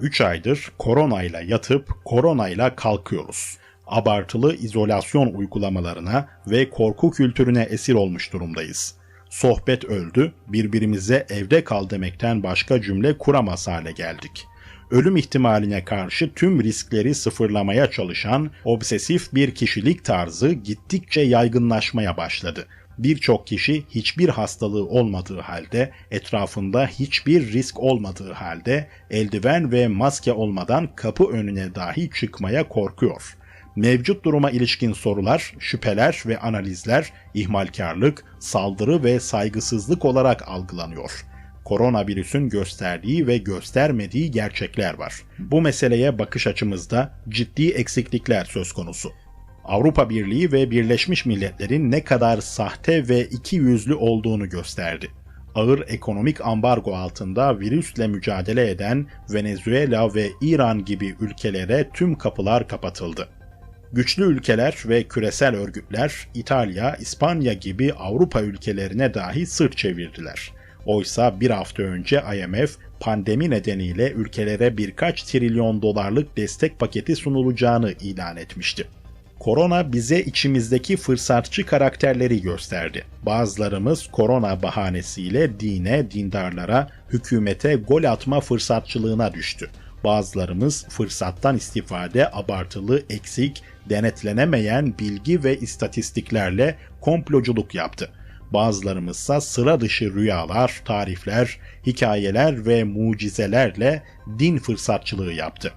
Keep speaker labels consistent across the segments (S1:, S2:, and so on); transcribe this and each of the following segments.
S1: 3 aydır koronayla yatıp koronayla kalkıyoruz. Abartılı izolasyon uygulamalarına ve korku kültürüne esir olmuş durumdayız. Sohbet öldü, birbirimize evde kal demekten başka cümle kuramaz hale geldik. Ölüm ihtimaline karşı tüm riskleri sıfırlamaya çalışan obsesif bir kişilik tarzı gittikçe yaygınlaşmaya başladı birçok kişi hiçbir hastalığı olmadığı halde, etrafında hiçbir risk olmadığı halde eldiven ve maske olmadan kapı önüne dahi çıkmaya korkuyor. Mevcut duruma ilişkin sorular, şüpheler ve analizler ihmalkarlık, saldırı ve saygısızlık olarak algılanıyor koronavirüsün gösterdiği ve göstermediği gerçekler var. Bu meseleye bakış açımızda ciddi eksiklikler söz konusu. Avrupa Birliği ve Birleşmiş Milletler'in ne kadar sahte ve iki yüzlü olduğunu gösterdi. Ağır ekonomik ambargo altında virüsle mücadele eden Venezuela ve İran gibi ülkelere tüm kapılar kapatıldı. Güçlü ülkeler ve küresel örgütler İtalya, İspanya gibi Avrupa ülkelerine dahi sırt çevirdiler. Oysa bir hafta önce IMF pandemi nedeniyle ülkelere birkaç trilyon dolarlık destek paketi sunulacağını ilan etmişti. Korona bize içimizdeki fırsatçı karakterleri gösterdi. Bazılarımız korona bahanesiyle dine, dindarlara, hükümete gol atma fırsatçılığına düştü. Bazılarımız fırsattan istifade abartılı, eksik, denetlenemeyen bilgi ve istatistiklerle komploculuk yaptı. Bazılarımızsa sıra dışı rüyalar, tarifler, hikayeler ve mucizelerle din fırsatçılığı yaptı.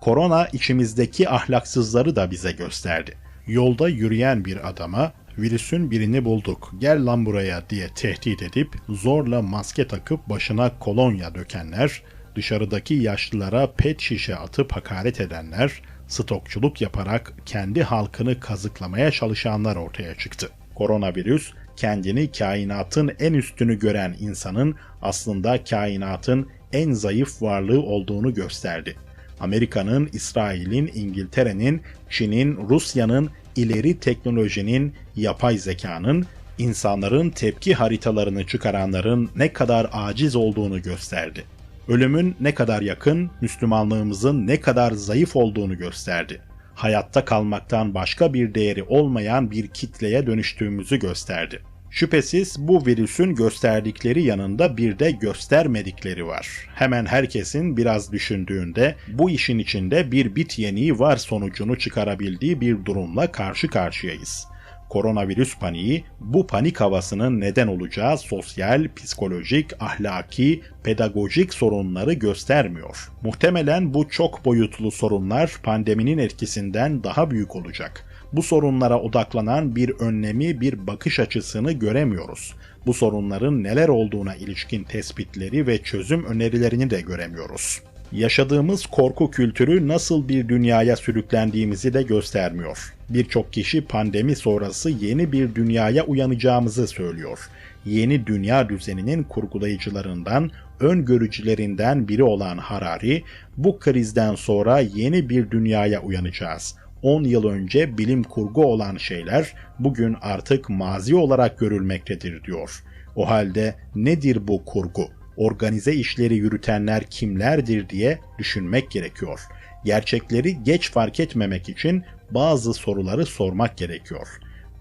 S1: Korona içimizdeki ahlaksızları da bize gösterdi. Yolda yürüyen bir adama virüsün birini bulduk gel lan buraya diye tehdit edip zorla maske takıp başına kolonya dökenler, dışarıdaki yaşlılara pet şişe atıp hakaret edenler, stokçuluk yaparak kendi halkını kazıklamaya çalışanlar ortaya çıktı. Koronavirüs kendini kainatın en üstünü gören insanın aslında kainatın en zayıf varlığı olduğunu gösterdi. Amerika'nın, İsrail'in, İngiltere'nin, Çin'in, Rusya'nın, ileri teknolojinin, yapay zekanın, insanların tepki haritalarını çıkaranların ne kadar aciz olduğunu gösterdi. Ölümün ne kadar yakın, Müslümanlığımızın ne kadar zayıf olduğunu gösterdi. Hayatta kalmaktan başka bir değeri olmayan bir kitleye dönüştüğümüzü gösterdi. Şüphesiz bu virüsün gösterdikleri yanında bir de göstermedikleri var. Hemen herkesin biraz düşündüğünde bu işin içinde bir bit yeniği var sonucunu çıkarabildiği bir durumla karşı karşıyayız. Koronavirüs paniği bu panik havasının neden olacağı sosyal, psikolojik, ahlaki, pedagojik sorunları göstermiyor. Muhtemelen bu çok boyutlu sorunlar pandeminin etkisinden daha büyük olacak bu sorunlara odaklanan bir önlemi, bir bakış açısını göremiyoruz. Bu sorunların neler olduğuna ilişkin tespitleri ve çözüm önerilerini de göremiyoruz. Yaşadığımız korku kültürü nasıl bir dünyaya sürüklendiğimizi de göstermiyor. Birçok kişi pandemi sonrası yeni bir dünyaya uyanacağımızı söylüyor. Yeni dünya düzeninin kurgulayıcılarından, öngörücülerinden biri olan Harari, bu krizden sonra yeni bir dünyaya uyanacağız 10 yıl önce bilim kurgu olan şeyler bugün artık mazi olarak görülmektedir diyor. O halde nedir bu kurgu? Organize işleri yürütenler kimlerdir diye düşünmek gerekiyor. Gerçekleri geç fark etmemek için bazı soruları sormak gerekiyor.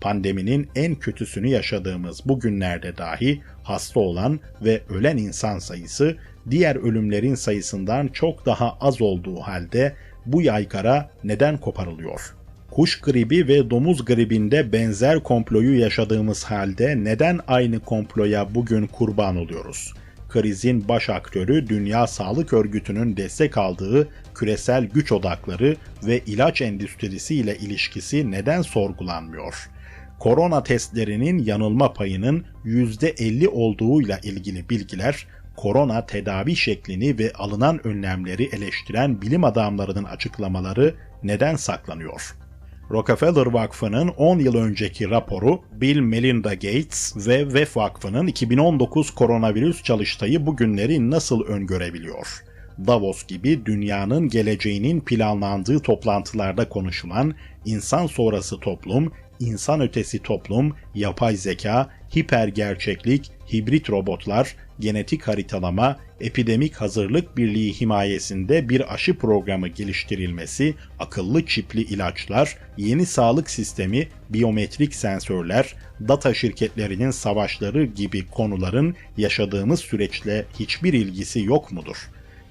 S1: Pandeminin en kötüsünü yaşadığımız bu günlerde dahi hasta olan ve ölen insan sayısı diğer ölümlerin sayısından çok daha az olduğu halde bu yaygara neden koparılıyor? Kuş gribi ve domuz gribinde benzer komployu yaşadığımız halde neden aynı komploya bugün kurban oluyoruz? Krizin baş aktörü Dünya Sağlık Örgütü'nün destek aldığı küresel güç odakları ve ilaç endüstrisi ile ilişkisi neden sorgulanmıyor? Korona testlerinin yanılma payının %50 olduğuyla ilgili bilgiler korona tedavi şeklini ve alınan önlemleri eleştiren bilim adamlarının açıklamaları neden saklanıyor? Rockefeller Vakfı'nın 10 yıl önceki raporu, Bill Melinda Gates ve VEF Vakfı'nın 2019 koronavirüs çalıştayı bugünleri nasıl öngörebiliyor? Davos gibi dünyanın geleceğinin planlandığı toplantılarda konuşulan insan sonrası toplum, insan ötesi toplum, yapay zeka, hiper gerçeklik, hibrit robotlar, genetik haritalama, epidemik hazırlık birliği himayesinde bir aşı programı geliştirilmesi, akıllı çipli ilaçlar, yeni sağlık sistemi, biyometrik sensörler, data şirketlerinin savaşları gibi konuların yaşadığımız süreçle hiçbir ilgisi yok mudur?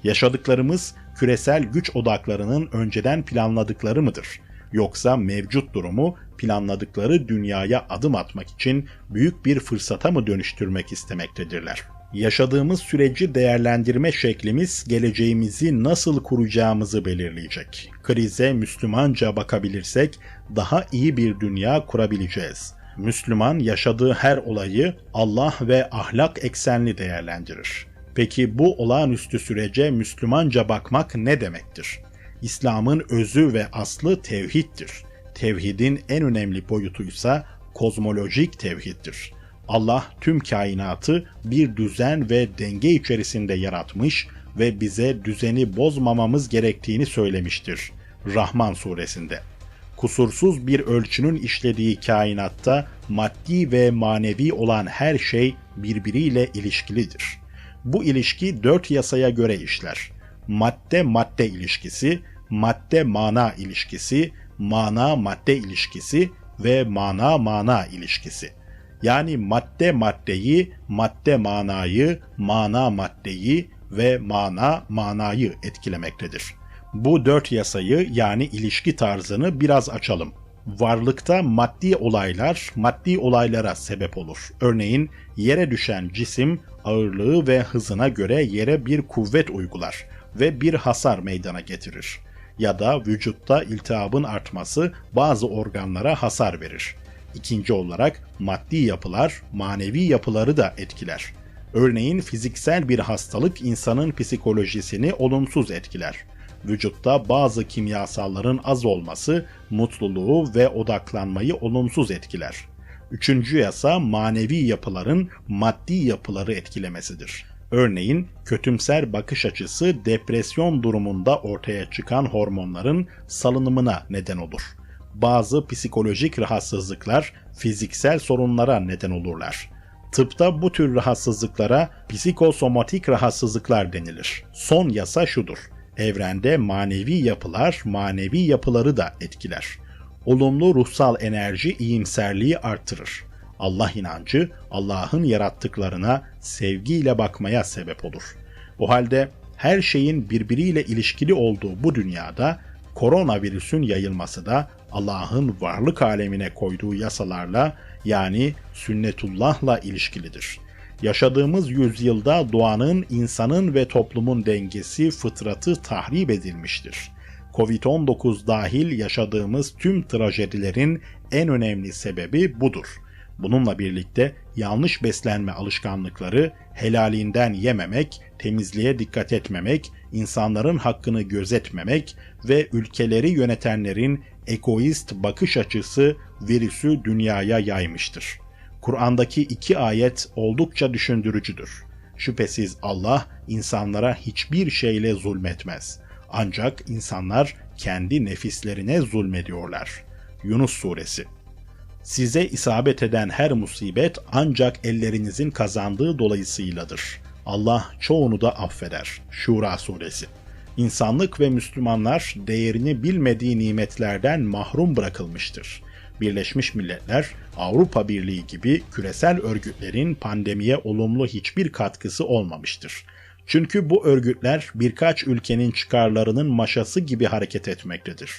S1: Yaşadıklarımız küresel güç odaklarının önceden planladıkları mıdır? Yoksa mevcut durumu planladıkları dünyaya adım atmak için büyük bir fırsata mı dönüştürmek istemektedirler? Yaşadığımız süreci değerlendirme şeklimiz geleceğimizi nasıl kuracağımızı belirleyecek. Krize Müslümanca bakabilirsek daha iyi bir dünya kurabileceğiz. Müslüman yaşadığı her olayı Allah ve ahlak eksenli değerlendirir. Peki bu olağanüstü sürece Müslümanca bakmak ne demektir? İslam'ın özü ve aslı tevhiddir. Tevhidin en önemli boyutuysa kozmolojik tevhiddir. Allah tüm kainatı bir düzen ve denge içerisinde yaratmış ve bize düzeni bozmamamız gerektiğini söylemiştir. Rahman suresinde. Kusursuz bir ölçünün işlediği kainatta maddi ve manevi olan her şey birbiriyle ilişkilidir. Bu ilişki dört yasaya göre işler. Madde madde ilişkisi, madde mana ilişkisi, mana madde ilişkisi ve mana mana ilişkisi. Yani madde maddeyi, madde manayı, mana maddeyi ve mana manayı etkilemektedir. Bu dört yasayı yani ilişki tarzını biraz açalım. Varlıkta maddi olaylar maddi olaylara sebep olur. Örneğin yere düşen cisim ağırlığı ve hızına göre yere bir kuvvet uygular ve bir hasar meydana getirir. Ya da vücutta iltihabın artması bazı organlara hasar verir. İkinci olarak maddi yapılar manevi yapıları da etkiler. Örneğin fiziksel bir hastalık insanın psikolojisini olumsuz etkiler. Vücutta bazı kimyasalların az olması mutluluğu ve odaklanmayı olumsuz etkiler. Üçüncü yasa manevi yapıların maddi yapıları etkilemesidir. Örneğin kötümser bakış açısı depresyon durumunda ortaya çıkan hormonların salınımına neden olur bazı psikolojik rahatsızlıklar fiziksel sorunlara neden olurlar. Tıpta bu tür rahatsızlıklara psikosomatik rahatsızlıklar denilir. Son yasa şudur. Evrende manevi yapılar manevi yapıları da etkiler. Olumlu ruhsal enerji iyimserliği artırır. Allah inancı Allah'ın yarattıklarına sevgiyle bakmaya sebep olur. O halde her şeyin birbiriyle ilişkili olduğu bu dünyada koronavirüsün yayılması da Allah'ın varlık alemine koyduğu yasalarla yani sünnetullahla ilişkilidir. Yaşadığımız yüzyılda doğanın, insanın ve toplumun dengesi, fıtratı tahrip edilmiştir. Covid-19 dahil yaşadığımız tüm trajedilerin en önemli sebebi budur. Bununla birlikte yanlış beslenme alışkanlıkları, helalinden yememek, temizliğe dikkat etmemek, insanların hakkını gözetmemek ve ülkeleri yönetenlerin egoist bakış açısı virüsü dünyaya yaymıştır. Kur'an'daki iki ayet oldukça düşündürücüdür. Şüphesiz Allah insanlara hiçbir şeyle zulmetmez. Ancak insanlar kendi nefislerine zulmediyorlar. Yunus Suresi Size isabet eden her musibet ancak ellerinizin kazandığı dolayısıyladır. Allah çoğunu da affeder. Şura Suresi İnsanlık ve Müslümanlar değerini bilmediği nimetlerden mahrum bırakılmıştır. Birleşmiş Milletler, Avrupa Birliği gibi küresel örgütlerin pandemiye olumlu hiçbir katkısı olmamıştır. Çünkü bu örgütler birkaç ülkenin çıkarlarının maşası gibi hareket etmektedir.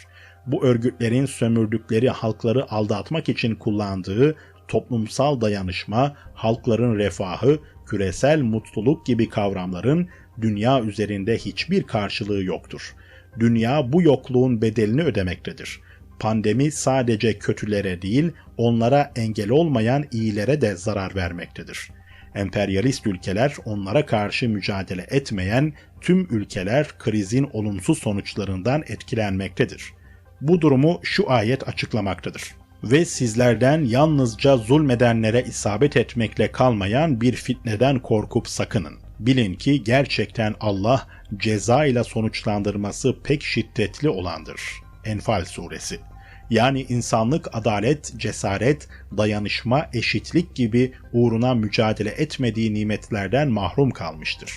S1: Bu örgütlerin sömürdükleri halkları aldatmak için kullandığı toplumsal dayanışma, halkların refahı, küresel mutluluk gibi kavramların dünya üzerinde hiçbir karşılığı yoktur. Dünya bu yokluğun bedelini ödemektedir. Pandemi sadece kötülere değil, onlara engel olmayan iyilere de zarar vermektedir. Emperyalist ülkeler onlara karşı mücadele etmeyen tüm ülkeler krizin olumsuz sonuçlarından etkilenmektedir. Bu durumu şu ayet açıklamaktadır ve sizlerden yalnızca zulmedenlere isabet etmekle kalmayan bir fitneden korkup sakının. Bilin ki gerçekten Allah ceza ile sonuçlandırması pek şiddetli olandır. Enfal suresi. Yani insanlık adalet, cesaret, dayanışma, eşitlik gibi uğruna mücadele etmediği nimetlerden mahrum kalmıştır.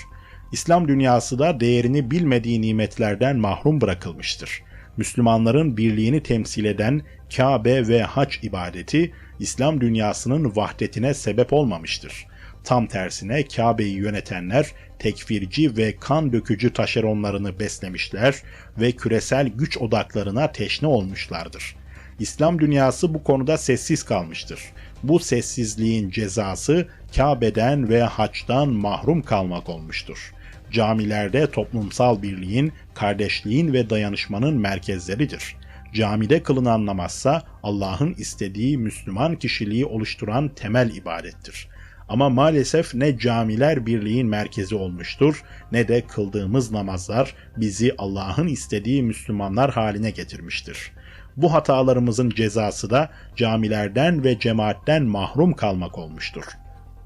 S1: İslam dünyası da değerini bilmediği nimetlerden mahrum bırakılmıştır. Müslümanların birliğini temsil eden Kabe ve hac ibadeti İslam dünyasının vahdetine sebep olmamıştır. Tam tersine Kabe'yi yönetenler tekfirci ve kan dökücü taşeronlarını beslemişler ve küresel güç odaklarına teşne olmuşlardır. İslam dünyası bu konuda sessiz kalmıştır. Bu sessizliğin cezası Kabe'den ve haçtan mahrum kalmak olmuştur. Camilerde toplumsal birliğin, kardeşliğin ve dayanışmanın merkezleridir. Camide kılınan namazsa Allah'ın istediği Müslüman kişiliği oluşturan temel ibadettir. Ama maalesef ne camiler birliğin merkezi olmuştur ne de kıldığımız namazlar bizi Allah'ın istediği Müslümanlar haline getirmiştir. Bu hatalarımızın cezası da camilerden ve cemaatten mahrum kalmak olmuştur.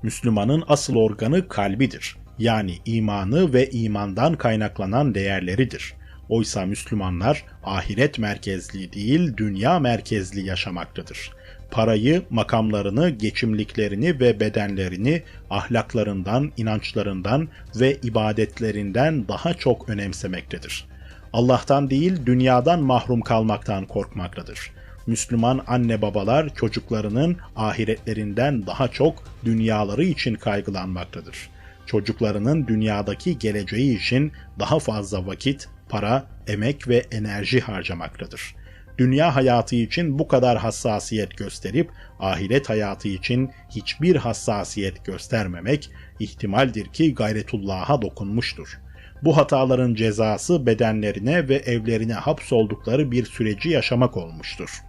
S1: Müslümanın asıl organı kalbidir. Yani imanı ve imandan kaynaklanan değerleridir. Oysa Müslümanlar ahiret merkezli değil dünya merkezli yaşamaktadır. Parayı, makamlarını, geçimliklerini ve bedenlerini ahlaklarından, inançlarından ve ibadetlerinden daha çok önemsemektedir. Allah'tan değil dünyadan mahrum kalmaktan korkmaktadır. Müslüman anne babalar çocuklarının ahiretlerinden daha çok dünyaları için kaygılanmaktadır. Çocuklarının dünyadaki geleceği için daha fazla vakit, para, emek ve enerji harcamaktadır. Dünya hayatı için bu kadar hassasiyet gösterip ahiret hayatı için hiçbir hassasiyet göstermemek ihtimaldir ki gayretullah'a dokunmuştur. Bu hataların cezası bedenlerine ve evlerine hapsoldukları bir süreci yaşamak olmuştur.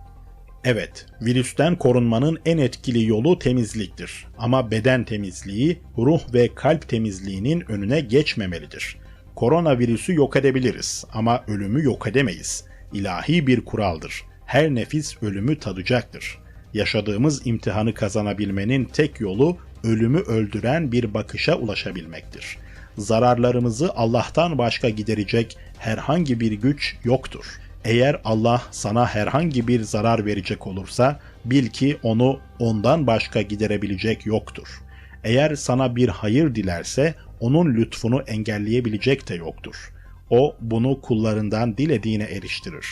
S1: Evet, virüsten korunmanın en etkili yolu temizliktir. Ama beden temizliği, ruh ve kalp temizliğinin önüne geçmemelidir. Koronavirüsü yok edebiliriz ama ölümü yok edemeyiz. İlahi bir kuraldır. Her nefis ölümü tadacaktır. Yaşadığımız imtihanı kazanabilmenin tek yolu ölümü öldüren bir bakışa ulaşabilmektir. Zararlarımızı Allah'tan başka giderecek herhangi bir güç yoktur. Eğer Allah sana herhangi bir zarar verecek olursa bil ki onu ondan başka giderebilecek yoktur. Eğer sana bir hayır dilerse onun lütfunu engelleyebilecek de yoktur. O bunu kullarından dilediğine eriştirir.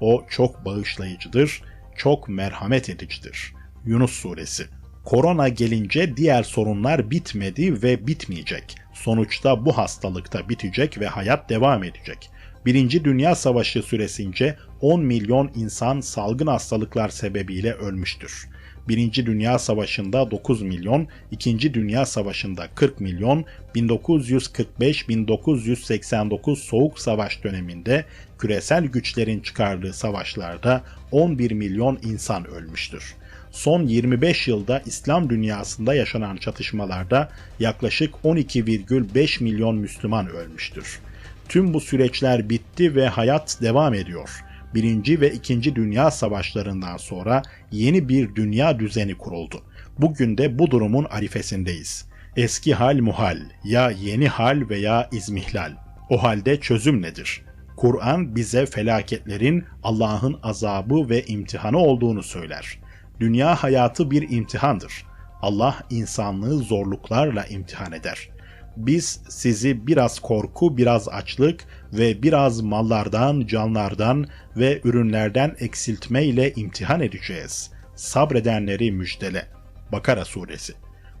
S1: O çok bağışlayıcıdır, çok merhamet edicidir. Yunus Suresi Korona gelince diğer sorunlar bitmedi ve bitmeyecek. Sonuçta bu hastalıkta bitecek ve hayat devam edecek. Birinci Dünya Savaşı süresince 10 milyon insan salgın hastalıklar sebebiyle ölmüştür. Birinci Dünya Savaşı'nda 9 milyon, İkinci Dünya Savaşı'nda 40 milyon, 1945-1989 Soğuk Savaş döneminde küresel güçlerin çıkardığı savaşlarda 11 milyon insan ölmüştür. Son 25 yılda İslam dünyasında yaşanan çatışmalarda yaklaşık 12,5 milyon Müslüman ölmüştür. Tüm bu süreçler bitti ve hayat devam ediyor. Birinci ve İkinci Dünya Savaşlarından sonra yeni bir dünya düzeni kuruldu. Bugün de bu durumun arifesindeyiz. Eski hal muhal, ya yeni hal veya izmihlal. O halde çözüm nedir? Kur'an bize felaketlerin Allah'ın azabı ve imtihanı olduğunu söyler. Dünya hayatı bir imtihandır. Allah insanlığı zorluklarla imtihan eder biz sizi biraz korku, biraz açlık ve biraz mallardan, canlardan ve ürünlerden eksiltme ile imtihan edeceğiz. Sabredenleri müjdele. Bakara suresi.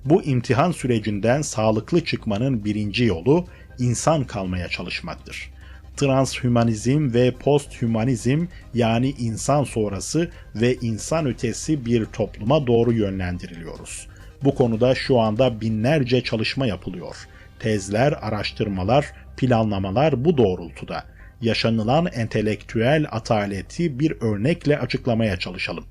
S1: Bu imtihan sürecinden sağlıklı çıkmanın birinci yolu insan kalmaya çalışmaktır. Transhümanizm ve posthümanizm yani insan sonrası ve insan ötesi bir topluma doğru yönlendiriliyoruz. Bu konuda şu anda binlerce çalışma yapılıyor tezler, araştırmalar, planlamalar bu doğrultuda. Yaşanılan entelektüel ataleti bir örnekle açıklamaya çalışalım.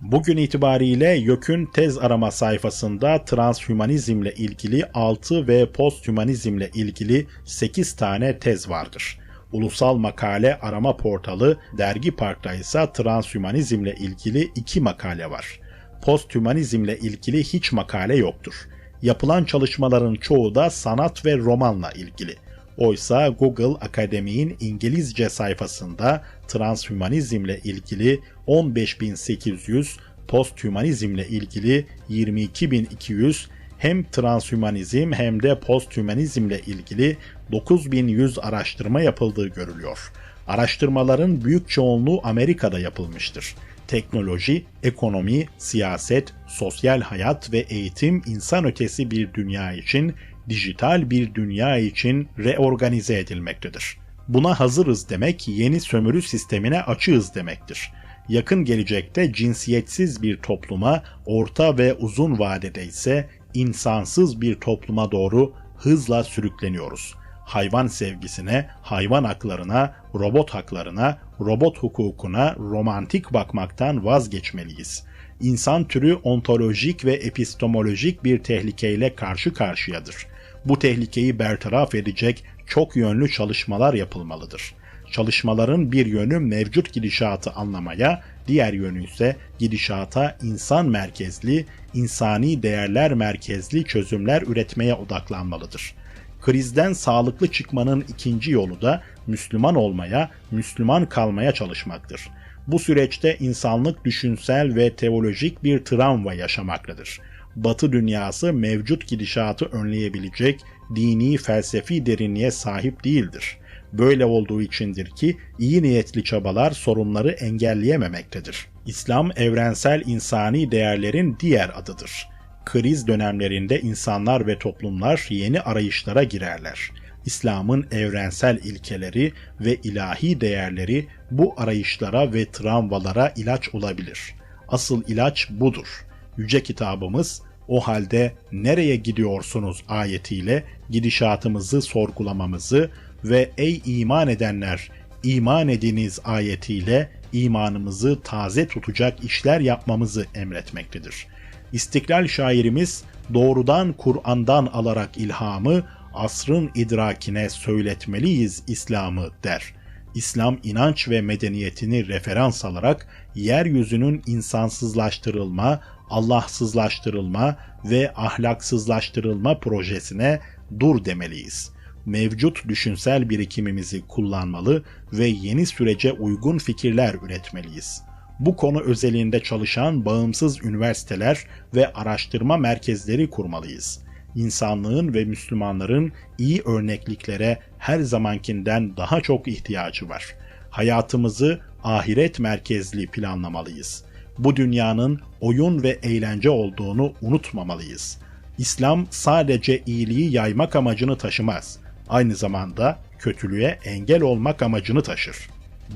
S1: Bugün itibariyle YÖK'ün tez arama sayfasında transhümanizmle ilgili 6 ve posthümanizmle ilgili 8 tane tez vardır. Ulusal Makale Arama Portalı Dergi Park'ta ise transhümanizmle ilgili 2 makale var. Posthümanizmle ilgili hiç makale yoktur. Yapılan çalışmaların çoğu da sanat ve romanla ilgili. Oysa Google Akademi'nin İngilizce sayfasında transhümanizmle ilgili 15.800, posthümanizmle ilgili 22.200, hem transhümanizm hem de posthümanizmle ilgili 9100 araştırma yapıldığı görülüyor. Araştırmaların büyük çoğunluğu Amerika'da yapılmıştır. Teknoloji, ekonomi, siyaset, sosyal hayat ve eğitim insan ötesi bir dünya için, dijital bir dünya için reorganize edilmektedir. Buna hazırız demek yeni sömürü sistemine açığız demektir. Yakın gelecekte cinsiyetsiz bir topluma, orta ve uzun vadede ise insansız bir topluma doğru hızla sürükleniyoruz. Hayvan sevgisine, hayvan haklarına, robot haklarına, robot hukukuna romantik bakmaktan vazgeçmeliyiz. İnsan türü ontolojik ve epistemolojik bir tehlikeyle karşı karşıyadır. Bu tehlikeyi bertaraf edecek çok yönlü çalışmalar yapılmalıdır. Çalışmaların bir yönü mevcut gidişatı anlamaya, diğer yönü ise gidişata insan merkezli, insani değerler merkezli çözümler üretmeye odaklanmalıdır. Krizden sağlıklı çıkmanın ikinci yolu da Müslüman olmaya, Müslüman kalmaya çalışmaktır. Bu süreçte insanlık düşünsel ve teolojik bir travma yaşamaktadır. Batı dünyası mevcut gidişatı önleyebilecek dini felsefi derinliğe sahip değildir. Böyle olduğu içindir ki iyi niyetli çabalar sorunları engelleyememektedir. İslam evrensel insani değerlerin diğer adıdır. Kriz dönemlerinde insanlar ve toplumlar yeni arayışlara girerler. İslam'ın evrensel ilkeleri ve ilahi değerleri bu arayışlara ve travmalara ilaç olabilir. Asıl ilaç budur. Yüce kitabımız o halde nereye gidiyorsunuz ayetiyle gidişatımızı sorgulamamızı ve ey iman edenler iman ediniz ayetiyle imanımızı taze tutacak işler yapmamızı emretmektedir. İstiklal şairimiz doğrudan Kur'an'dan alarak ilhamı asrın idrakine söyletmeliyiz İslam'ı der. İslam inanç ve medeniyetini referans alarak yeryüzünün insansızlaştırılma, Allahsızlaştırılma ve ahlaksızlaştırılma projesine dur demeliyiz. Mevcut düşünsel birikimimizi kullanmalı ve yeni sürece uygun fikirler üretmeliyiz. Bu konu özelinde çalışan bağımsız üniversiteler ve araştırma merkezleri kurmalıyız. İnsanlığın ve Müslümanların iyi örnekliklere her zamankinden daha çok ihtiyacı var. Hayatımızı ahiret merkezli planlamalıyız.'' bu dünyanın oyun ve eğlence olduğunu unutmamalıyız. İslam sadece iyiliği yaymak amacını taşımaz. Aynı zamanda kötülüğe engel olmak amacını taşır.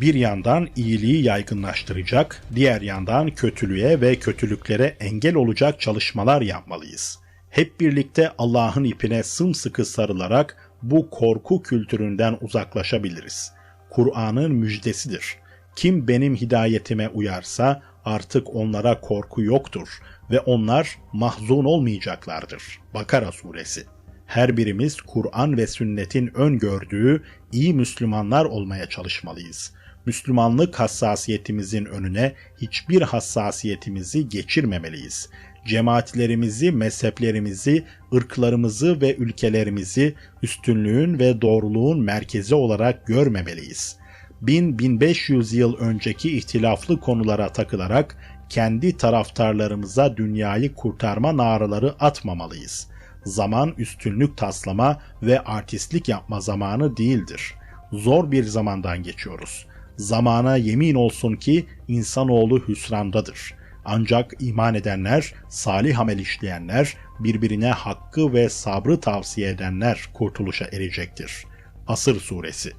S1: Bir yandan iyiliği yaygınlaştıracak, diğer yandan kötülüğe ve kötülüklere engel olacak çalışmalar yapmalıyız. Hep birlikte Allah'ın ipine sımsıkı sarılarak bu korku kültüründen uzaklaşabiliriz. Kur'an'ın müjdesidir. Kim benim hidayetime uyarsa artık onlara korku yoktur ve onlar mahzun olmayacaklardır. Bakara suresi. Her birimiz Kur'an ve sünnetin öngördüğü iyi Müslümanlar olmaya çalışmalıyız. Müslümanlık hassasiyetimizin önüne hiçbir hassasiyetimizi geçirmemeliyiz. Cemaatlerimizi, mezheplerimizi, ırklarımızı ve ülkelerimizi üstünlüğün ve doğruluğun merkezi olarak görmemeliyiz.'' 1000-1500 yıl önceki ihtilaflı konulara takılarak kendi taraftarlarımıza dünyayı kurtarma naraları atmamalıyız. Zaman üstünlük taslama ve artistlik yapma zamanı değildir. Zor bir zamandan geçiyoruz. Zamana yemin olsun ki insanoğlu hüsrandadır. Ancak iman edenler, salih amel işleyenler, birbirine hakkı ve sabrı tavsiye edenler kurtuluşa erecektir. Asır Suresi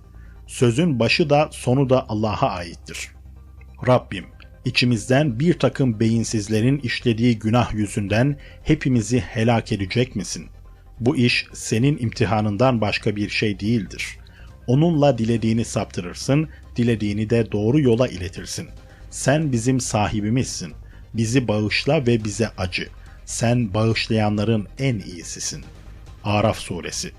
S1: Sözün başı da sonu da Allah'a aittir. Rabbim, içimizden bir takım beyinsizlerin işlediği günah yüzünden hepimizi helak edecek misin? Bu iş senin imtihanından başka bir şey değildir. Onunla dilediğini saptırırsın, dilediğini de doğru yola iletirsin. Sen bizim sahibimizsin. Bizi bağışla ve bize acı. Sen bağışlayanların en iyisisin. Araf Suresi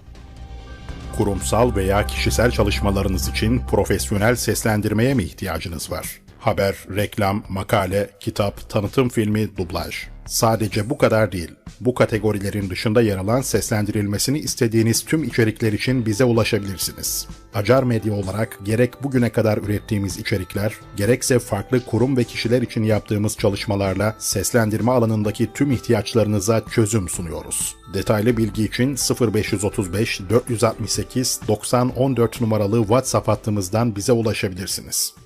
S1: Kurumsal veya kişisel çalışmalarınız için profesyonel seslendirmeye mi ihtiyacınız var? Haber, reklam, makale, kitap, tanıtım filmi, dublaj. Sadece bu kadar değil. Bu kategorilerin dışında yer alan seslendirilmesini istediğiniz tüm içerikler için bize ulaşabilirsiniz. Acar Medya olarak gerek bugüne kadar ürettiğimiz içerikler, gerekse farklı kurum ve kişiler için yaptığımız çalışmalarla seslendirme alanındaki tüm ihtiyaçlarınıza çözüm sunuyoruz. Detaylı bilgi için 0535 468 90 14 numaralı WhatsApp hattımızdan bize ulaşabilirsiniz.